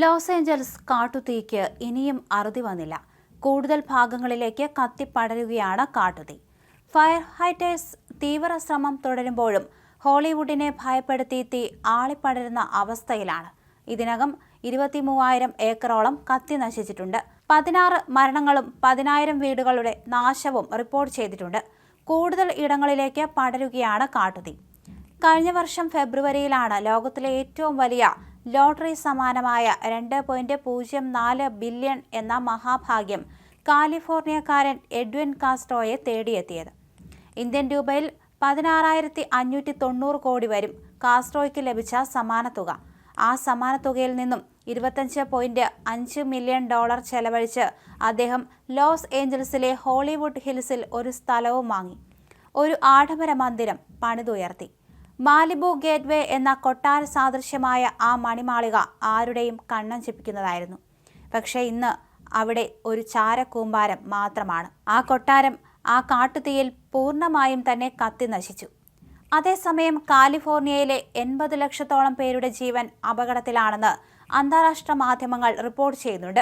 Los Angeles കാട്ടുതീക്ക് ഇനിയും അറുതി വന്നില്ല. കൂടുതൽ ഭാഗങ്ങളിലേക്ക് കത്തിപ്പടരുകയാണ് കാട്ടുതീ. ഫയർ ഹൈറ്റേഴ്സ് തീവ്ര ശ്രമം തുടരുമ്പോഴും ഹോളിവുഡിനെ ഭയപ്പെടുത്തി തീ ആളിപ്പടരുന്ന അവസ്ഥയിലാണ്. ഇതിനകം ഇരുപത്തി മൂവായിരം ഏക്കറോളം കത്തി നശിച്ചിട്ടുണ്ട്. പതിനാറ് മരണങ്ങളും പതിനായിരം വീടുകളുടെ നാശവും റിപ്പോർട്ട് ചെയ്തിട്ടുണ്ട്. കൂടുതൽ ഇടങ്ങളിലേക്ക് പടരുകയാണ് കാട്ടുതീ. കഴിഞ്ഞ വർഷം ഫെബ്രുവരിയിലാണ് ലോകത്തിലെ ഏറ്റവും വലിയ ലോട്ടറി സമാനമായ രണ്ട് പോയിന്റ് പൂജ്യം നാല് ബില്യൺ എന്ന മഹാഭാഗ്യം കാലിഫോർണിയക്കാരൻ എഡ്വിൻ കാസ്ട്രോയെ തേടിയെത്തിയത്. ഇന്ത്യൻ രൂപയിൽ പതിനാറായിരത്തി അഞ്ഞൂറ്റി തൊണ്ണൂറ് കോടി വരും കാസ്ട്രോയ്ക്ക് ലഭിച്ച സമാന തുക ആ സമാന തുകയിൽ നിന്നും ഇരുപത്തഞ്ച് പോയിന്റ് അഞ്ച് മില്യൺ ഡോളർ ചെലവഴിച്ച് അദ്ദേഹം ലോസ് ഏഞ്ചൽസിലെ ഹോളിവുഡ് ഹിൽസിൽ ഒരു സ്ഥലവും വാങ്ങി. ഒരു ആഡംബര മന്ദിരം പണിതുയർത്തി. മാലിബു ഗേറ്റ്വേ എന്ന കൊട്ടാര സാദൃശ്യമായ ആ മണിമാളിക ആരുടെയും കണ്ണം കണ്ണഞ്ചിപ്പിക്കുന്നതായിരുന്നു പക്ഷേ ഇന്ന് അവിടെ ഒരു ചാരക്കൂമ്പാരം മാത്രമാണ്. ആ കൊട്ടാരം ആ കാട്ടുതീയിൽ പൂർണമായും തന്നെ കത്തി നശിച്ചു. അതേസമയം കാലിഫോർണിയയിലെ എൺപത് ലക്ഷത്തോളം പേരുടെ ജീവൻ അപകടത്തിലാണെന്ന് അന്താരാഷ്ട്ര മാധ്യമങ്ങൾ റിപ്പോർട്ട് ചെയ്യുന്നുണ്ട്.